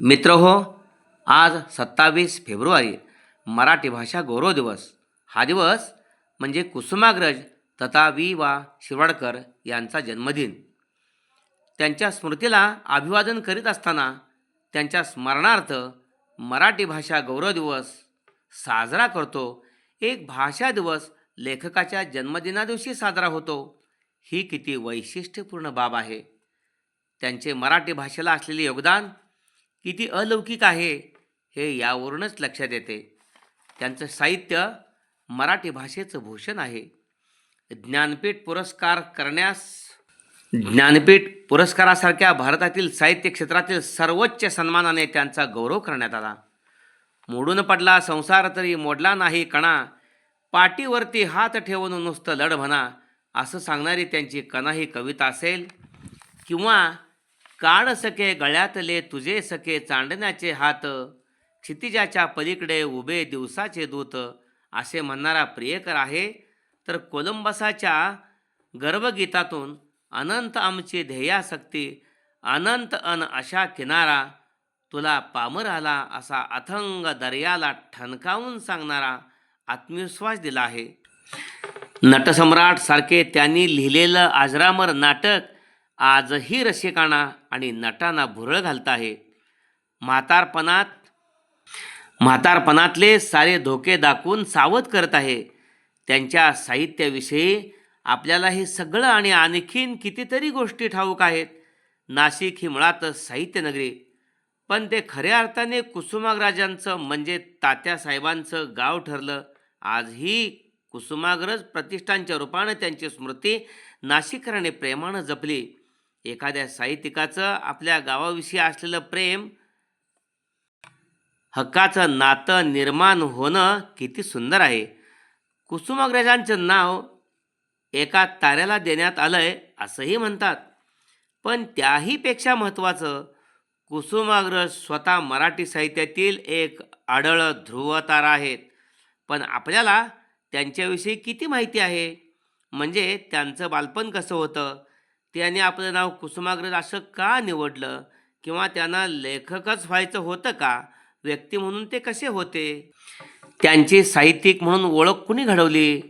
मित्र हो आज सत्तावीस फेब्रुवारी मराठी भाषा गौरव दिवस. हा दिवस म्हणजे कुसुमाग्रज तथा वि वा शिरवाडकर यांचा जन्मदिन. त्यांच्या स्मृतीला अभिवादन करीत असताना त्यांच्या स्मरणार्थ मराठी भाषा गौरव दिवस साजरा करतो. एक भाषा दिवस लेखकाच्या जन्मदिनादिवशी साजरा होतो. ही किती वैशिष्ट्यपूर्ण बाब आहे. त्यांचे मराठी भाषेला असलेले योगदान किती अलौकिक आहे हे यावरूनच लक्षात येते. त्यांचं साहित्य मराठी भाषेचं भूषण आहे. ज्ञानपीठ पुरस्कार करण्यास ज्ञानपीठ पुरस्कारासारख्या भारतातील साहित्य क्षेत्रातील सर्वोच्च सन्मानाने त्यांचा गौरव करण्यात आला. मोडून पडला संसार तरी मोडला नाही कणा. पाठीवरती हात ठेवून नुसतं लढ म्हणा असं सांगणारी त्यांची कणा ही कविता असेल किंवा काढ सके गळ्यातले तुझे सके चांडण्याचे हात क्षितिजाच्या पलीकडे उभे दिवसाचे दूत असे म्हणणारा प्रियकर आहे तर कोलंबसाच्या गर्भगीतातून अनंत आमची ध्येयासक्ती अनंत अन अशा किनारा तुला पामर आला असा अथंग दर्याला ठणकावून सांगणारा आत्मविश्वास दिला आहे. नटसम्राट सारखे त्यांनी लिहिलेलं आजरामर नाटक आजही रसिकांना आणि नटांना भुरळ घालत आहे. म्हातारपणात म्हातारपणातले सारे धोके दाखवून सावध करत आहे. त्यांच्या साहित्याविषयी आपल्याला हे सगळं आणि आणखीन कितीतरी गोष्टी ठाऊक आहेत. नाशिक ही मुळातच साहित्यनगरी पण ते खऱ्या अर्थाने कुसुमाग्रजांचं म्हणजे तात्यासाहेबांचं गाव ठरलं. आजही कुसुमाग्रज प्रतिष्ठानच्या रूपानं त्यांची स्मृती नाशिकराने प्रेमानं जपली. एखाद्या साहित्यिकाचं आपल्या गावाविषयी असलेलं प्रेम हक्काचं नातं निर्माण होणं किती सुंदर आहे. कुसुमाग्रजांचं नाव एका ताऱ्याला देण्यात आलं आहे असंही म्हणतात. पण त्याहीपेक्षा महत्त्वाचं कुसुमाग्रज स्वतः मराठी साहित्यातील एक आढळ ध्रुवतारा आहेत. पण आपल्याला त्यांच्याविषयी किती माहिती आहे? म्हणजे त्यांचं बालपण कसं होतं? त्याने आपलं नाव कुसुमाग्रज असं का निवडलं? किंवा त्यांना लेखकच व्हायचं होतं का? व्यक्ती म्हणून ते कसे होते? त्यांची साहित्यिक म्हणून ओळख कुणी घडवली?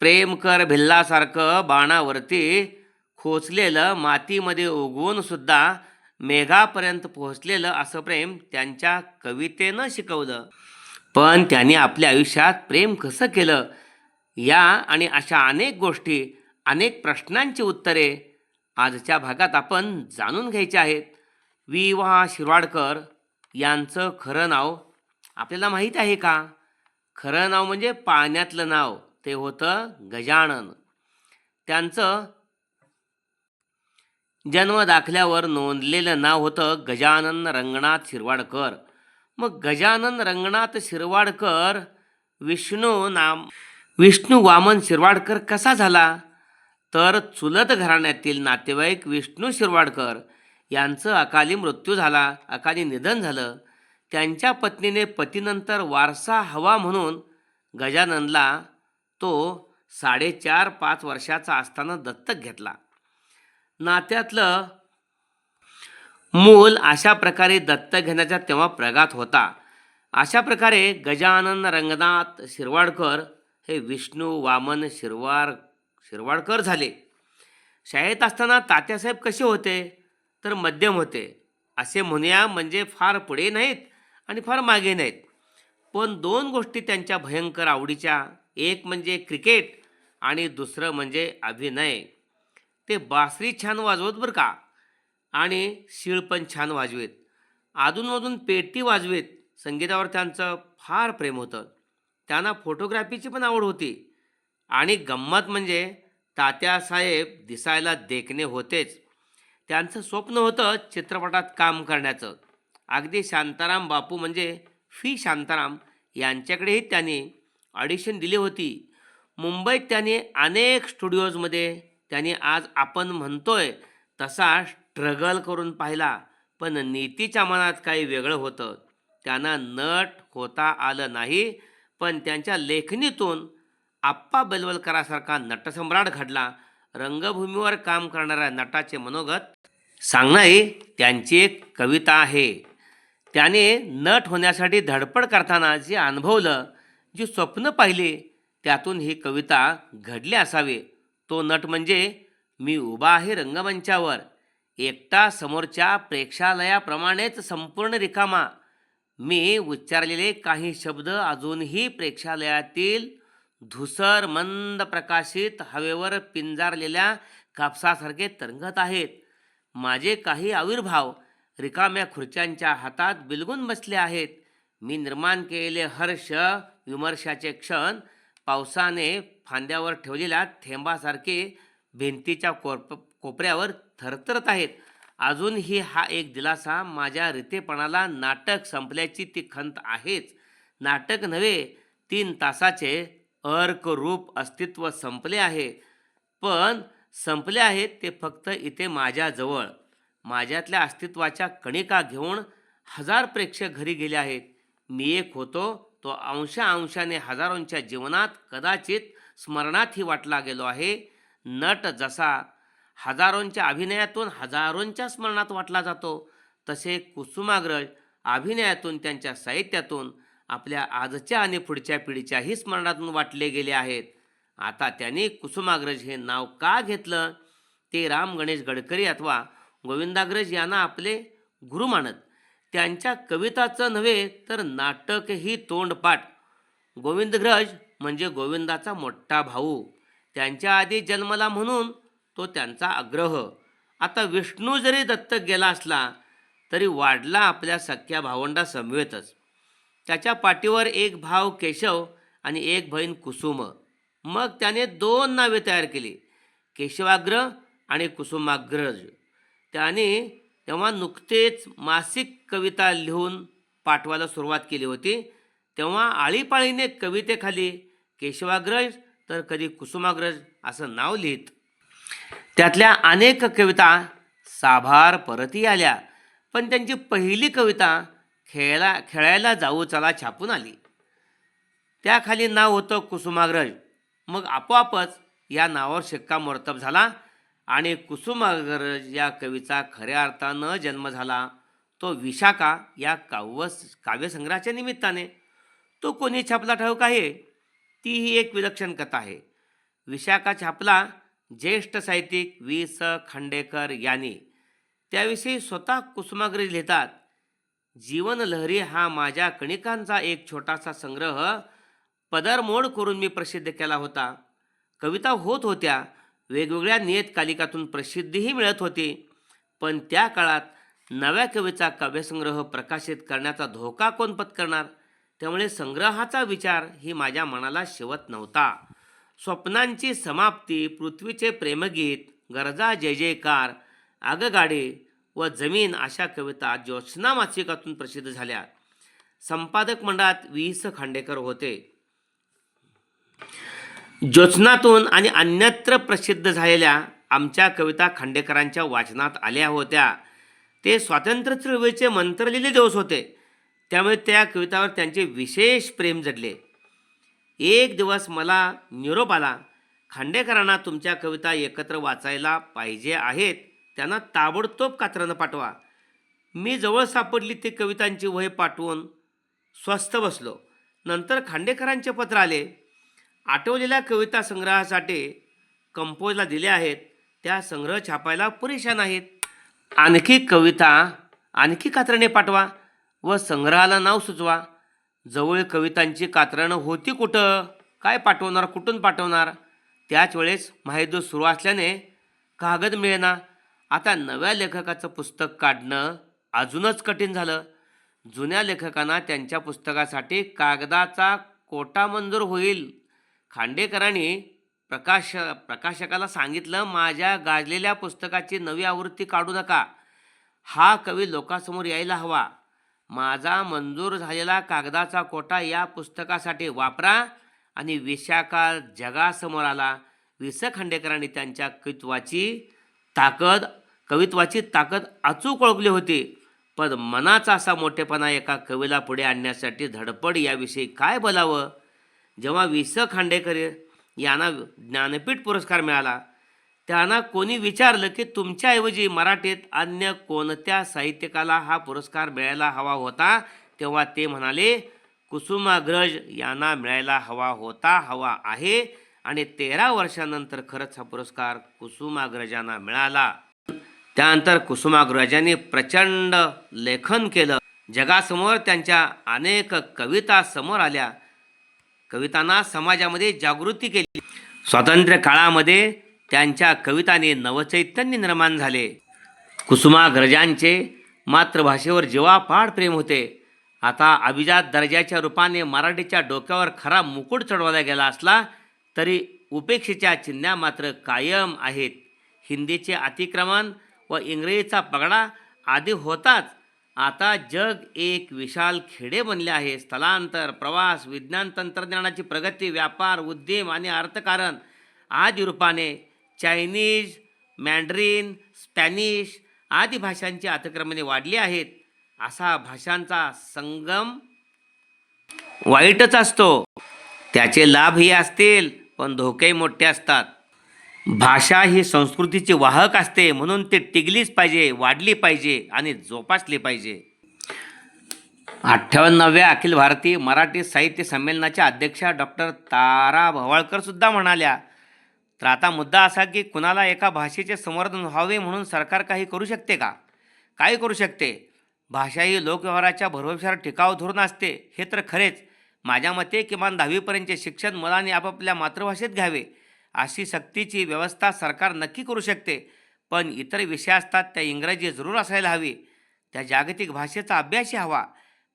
प्रेमकर भिल्लासारखं बाणावरती खोचलेलं मातीमध्ये उगवून सुद्धा मेघापर्यंत पोहोचलेलं असं प्रेम त्यांच्या कवितेनं शिकवलं. पण त्यांनी आपल्या आयुष्यात प्रेम कसं केलं? या आणि अशा अनेक गोष्टी अनेक प्रश्नांची उत्तरे आजच्या भागात आपण जाणून घ्यायचे आहेत. वि वा शिरवाडकर यांचं खरं नाव आपल्याला माहीत आहे का? खरं नाव म्हणजे पाण्यातलं नाव. ते होतं गजानन. त्यांचं जन्म दाखल्यावर नोंदलेलं नाव होतं गजानन रंगनाथ शिरवाडकर. मग गजानन रंगनाथ शिरवाडकर विष्णू नाम विष्णू वामन शिरवाडकर कसा झाला? तर चुलत घराण्यातील नातेवाईक विष्णू शिरवाडकर यांचं अकाली मृत्यू झाला अकाली निधन झालं. त्यांच्या पत्नीने पतीनंतर वारसा हवा म्हणून गजाननला तो साडेचार पाच वर्षाचा असताना दत्तक घेतला. नात्यातलं मूल अशा प्रकारे दत्तक घेण्याचा तेव्हा प्रघात होता. अशा प्रकारे गजानन रंगनाथ शिरवाडकर हे विष्णू वामन शिरवार शिरवाडकर झाले. शाळेत असताना तात्यासाहेब कसे होते? तर मध्यम होते. असे म्हणूया म्हणजे फार पुढे नाहीत आणि फार मागे नाहीत. पण दोन गोष्टी त्यांच्या भयंकर आवडीच्या. एक म्हणजे क्रिकेट आणि दुसरं म्हणजे अभिनय. ते बासरी छान वाजवत बरं का? आणि शिळ पण छान वाजवेत. अधूनमधून पेटी वाजवेत. संगीतावर त्यांचं फार प्रेम होतं. त्यांना फोटोग्राफीची पण आवड होती. आणि गंमत म्हणजे तात्यासाहेब दिसायला देखणे होतेच. त्यांचं स्वप्न होतं चित्रपटात काम करण्याचं. अगदी शांताराम बापू म्हणजे फी शांताराम यांच्याकडेही त्यांनी ऑडिशन दिली होती. मुंबईत त्यांनी अनेक स्टुडिओजमध्ये त्यांनी आज आपण म्हणतोय तसा स्ट्रगल करून पाहिला पण नीतीच्या मनात काही वेगळं होतं. त्यांना नट होता आलं नाही पण त्यांच्या लेखणीतून आप्पा बेलवलकरासारखा नटसम्राट घडला. रंगभूमीवर काम करणाऱ्या नटाचे मनोगत सांगणारी त्यांची एक कविता आहे. त्याने नट होण्यासाठी धडपड करताना जे अनुभवलं जी स्वप्न पाहिली त्यातून ही कविता घडली असावी. तो नट म्हणजे मी उभा आहे रंगमंचावर. एकटा समोरच्या प्रेक्षालयाप्रमाणेच संपूर्ण रिकामा. मी उच्चारलेले काही शब्द अजूनही प्रेक्षालयातील धुसर मंद प्रकाशित हवेवर पिंजारलेल्या कापसासारखे तरंगत आहेत. माझे काही आविर्भाव रिकाम्या खुर्च्यांच्या हातात बिलगून बसले आहेत. मी निर्माण केलेले हर्ष विमर्शाचे क्षण पावसाने फांद्यावर ठेवलेल्या थेंबासारखे भिंतीच्या कोप कोपऱ्यावर थरथरत आहेत. अजूनही हा एक दिलासा माझ्या रितेपणाला नाटक संपल्याची ती खंत आहेच. नाटक नव्हे तीन तासाचे अर्क रूप अस्तित्व संपले आहे. पण संपले आहेत ते फक्त इथे माझ्याजवळ. माझ्यातल्या अस्तित्वाच्या कणिका घेऊन हजार प्रेक्षक घरी गेले आहेत. मी एक होतो तो अंशा अंशाने हजारोंच्या जीवनात कदाचित स्मरणातही वाटला गेलो आहे. नट जसा हजारोंच्या अभिनयातून हजारोंच्या स्मरणात वाटला जातो तसे कुसुमाग्रज अभिनयातून त्यांच्या साहित्यातून आपल्या आजच्या आणि पुढच्या पिढीच्याही स्मरणातून वाटले गेले आहेत. आता त्यांनी कुसुमाग्रज हे नाव का घेतलं? ते राम गणेश गडकरी अथवा गोविंदाग्रज यांना आपले गुरु मानत. त्यांच्या कविताचं नव्हे तर नाटकही तोंडपाठ. गोविंदग्रज म्हणजे गोविंदाचा मोठा भाऊ. त्यांच्या आधी जन्मला म्हणून तो त्यांचा आग्रह. आता विष्णू जरी दत्तक गेला असला तरी वाढला आपल्या सख्या भावंडा समवेतच त्याच्या पाठीवर एक भाव केशव आणि एक बहीण कुसुम. मग त्याने दोन नावे तयार केली केशवाग्र आणि कुसुमाग्रज. त्याने तेव्हा नुकतेच मासिक कविता लिहून पाठवायला सुरुवात केली होती. तेव्हा आळीपाळीने कवितेखाली केशवाग्रज तर कधी कुसुमाग्रज असं नाव लिहित. त्यातल्या अनेक कविता साभार परती आल्या पण त्यांची पहिली कविता खेळा खेळायला जाऊ चला छापून आली. त्याखाली नाव होतं कुसुमाग्रज. मग आपोआपच या नावावर शिक्कामोर्तब झाला आणि कुसुमाग्रज या कवीचा खऱ्या अर्थानं जन्म झाला. तो विशाखा या काव्य काव्यसंग्रहाच्या निमित्ताने. तो कोणी छापला ठाऊक आहे? ती ही एक विलक्षण कथा आहे. विशाखा छापला ज्येष्ठ साहित्यिक वि स खांडेकर यांनी. त्याविषयी स्वतः कुसुमाग्रज लिहितात. जीवनलहरी हा माझ्या कणिकांचा एक छोटासा संग्रह. पदरमोड करून मी प्रसिद्ध केला होता. कविता होत होत्या. वेगवेगळ्या नियतकालिकातून प्रसिद्धीही मिळत होती. पण त्या काळात नव्या कवीचा काव्यसंग्रह प्रकाशित करण्याचा धोका कोण पत्करणार? त्यामुळे संग्रहाचा विचार ही माझ्या मनाला शिवत नव्हता. स्वप्नांची समाप्ती पृथ्वीचे प्रेमगीत गरजा जय जयकार आगगाडी व जमीन अशा कविता ज्योत्स्ना मासिकातून प्रसिद्ध झाल्या. संपादक मंडळात वि स खांडेकर होते. ज्योत्स्नातून आणि अन्यत्र प्रसिद्ध झालेल्या आमच्या कविता खांडेकरांच्या वाचनात आल्या होत्या. ते स्वातंत्र्य चळवळीचे मंत्रलेले दिवस होते. त्यामुळे त्या कवितावर त्यांचे विशेष प्रेम जडले. एक दिवस मला निरोप आला खांडेकरांना तुमच्या कविता एकत्र वाचायला पाहिजे आहेत. त्यांना ताबडतोब कात्रानं पाठवा. मी जवळ सापडली ते कवितांची वय पाठवून स्वस्थ बसलो. नंतर खांडेकरांचे पत्र आले. आठवलेल्या कविता संग्रहासाठी कंपोजला दिले आहेत. त्या संग्रह छापायला पुरेशा नाहीत. आणखी कविता आणखी कात्रणे पाठवा व संग्रहाला नाव सुचवा. जवळ कवितांची कात्रणं होती कुठं? काय पाठवणार? कुठून पाठवणार? त्याच वेळेस माहिती सुरू असल्याने कागद मिळेना. आता नव्या लेखकाचं पुस्तक काढणं अजूनच कठीण झालं. जुन्या लेखकांना त्यांच्या पुस्तकासाठी कागदाचा कोटा मंजूर होईल. खांडेकरांनी प्रकाश प्रकाशकाला सांगितलं माझ्या गाजलेल्या पुस्तकाची नवी आवृत्ती काढू नका. हा कवी लोकांसमोर यायला हवा. माझा मंजूर झालेला कागदाचा कोटा या पुस्तकासाठी वापरा. आणि विशाखा जगासमोर आला. वि स खांडेकरांनी त्यांच्या कित्वाची ताकद कवित्वाची ताकद अचूक ओळखली होती. पण मनाचा असा मोठेपणा एका कवीला पुढे आणण्यासाठी धडपड याविषयी काय बोलावं? जेव्हा वि स खांडेकर यांना ज्ञानपीठ पुरस्कार मिळाला त्यांना कोणी विचारलं की तुमच्याऐवजी मराठीत अन्य कोणत्या साहित्यकाला हा पुरस्कार मिळायला हवा होता? तेव्हा ते म्हणाले कुसुमाग्रज यांना मिळायला हवा होता हवा आहे. आणि तेरा वर्षानंतर खरंच हा पुरस्कार कुसुमाग्रजांना मिळाला. त्यानंतर कुसुमाग्रजांनी प्रचंड लेखन केलं. जगासमोर त्यांच्या अनेक कविता समोर आल्या. कवितांना समाजामध्ये जागृती केली. स्वातंत्र्य काळामध्ये त्यांच्या कविताने नवचैतन्य निर्माण झाले. कुसुमाग्रजांचे मातृभाषेवर जीवापाड प्रेम होते. आता अभिजात दर्जाच्या रूपाने मराठीच्या डोक्यावर खरा मुकुट चढवला गेला असला तरी उपेक्षेच्या चिन्ह्या मात्र कायम आहेत. हिंदीचे अतिक्रमण व इंग्रजीचा पगडा आधी होताच आता जग एक विशाल खेडे बनले आहे. स्थलांतर प्रवास विज्ञान तंत्रज्ञानाची प्रगती व्यापार उद्यम आणि अर्थकारण आदी रूपाने चायनीज मॅन्ड्रीन स्पॅनिश आदी भाषांची अतिक्रमणे वाढली आहेत. असा भाषांचा संगम वाईटच असतो. त्याचे लाभही असतील पण धोकेही मोठे असतात. भाषा ही संस्कृतीची वाहक असते म्हणून ती टिकलीच पाहिजे वाढली पाहिजे आणि जोपासली पाहिजे. अठ्ठावन्नाव्या अखिल भारतीय मराठी साहित्य संमेलनाच्या अध्यक्षा डॉक्टर तारा भवाळकर सुद्धा म्हणाल्या तर आता मुद्दा असा की कुणाला एका भाषेचे संवर्धन व्हावे म्हणून सरकार काही करू शकते का? काय करू शकते? भाषा ही लोकव्यवहाराच्या भरवशावर टिकाव धोरण असते हे तर खरेच. माझ्या मते किमान दहावीपर्यंतचे शिक्षण मुलांनी आपापल्या मातृभाषेत घ्यावे अशी सक्तीची व्यवस्था सरकार नक्की करू शकते. पण इतर विषय असतात त्या इंग्रजी जरूर असायला हवी. त्या जागतिक भाषेचा अभ्यासही हवा.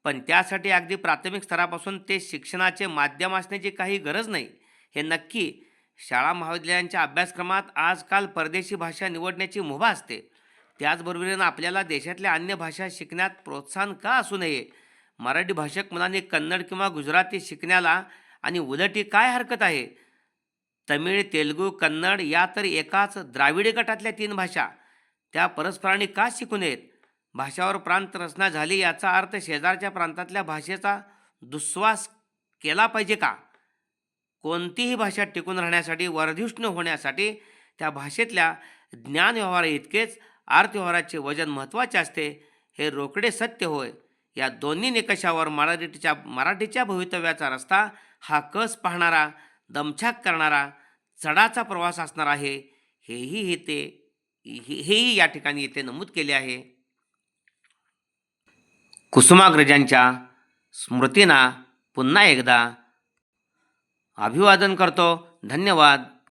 पण त्यासाठी अगदी प्राथमिक स्तरापासून ते शिक्षणाचे माध्यम असण्याची काही गरज नाही. हे नक्की शाळा महाविद्यालयांच्या अभ्यासक्रमात आजकाल परदेशी भाषा निवडण्याची मुभा असते. त्याचबरोबरीनं आपल्याला देशातल्या अन्य भाषा शिकण्यात प्रोत्साहन का असू नये? मराठी भाषक मुलांनी कन्नड किंवा गुजराती शिकण्याला आणि उलटी काय हरकत आहे? तमिळ तेलुगू कन्नड या तर एकाच द्राविडी गटातल्या तीन भाषा. त्या परस्परांनी का शिकू नयेत भाषावर प्रांत रचना झाली याचा अर्थ शेजारच्या प्रांतातल्या भाषेचा दुस्वास केला पाहिजे का? कोणतीही भाषा टिकून राहण्यासाठी वर्धिष्णू होण्यासाठी त्या भाषेतल्या ज्ञानव्यवहारा इतकेच अर्थव्यवहाराचे वजन महत्त्वाचे असते हे रोकडे सत्य होय. या दोन्ही निकषावर मराठीच्या मराठीच्या भवितव्याचा रस्ता हा कस पाहणारा दमछाक करणारा चढाचा प्रवास असणार आहे हेही हे हे- हेही या ठिकाणी येथे नमूद केले आहे. कुसुमाग्रजांच्या स्मृतींना पुन्हा एकदा अभिवादन करतो. धन्यवाद.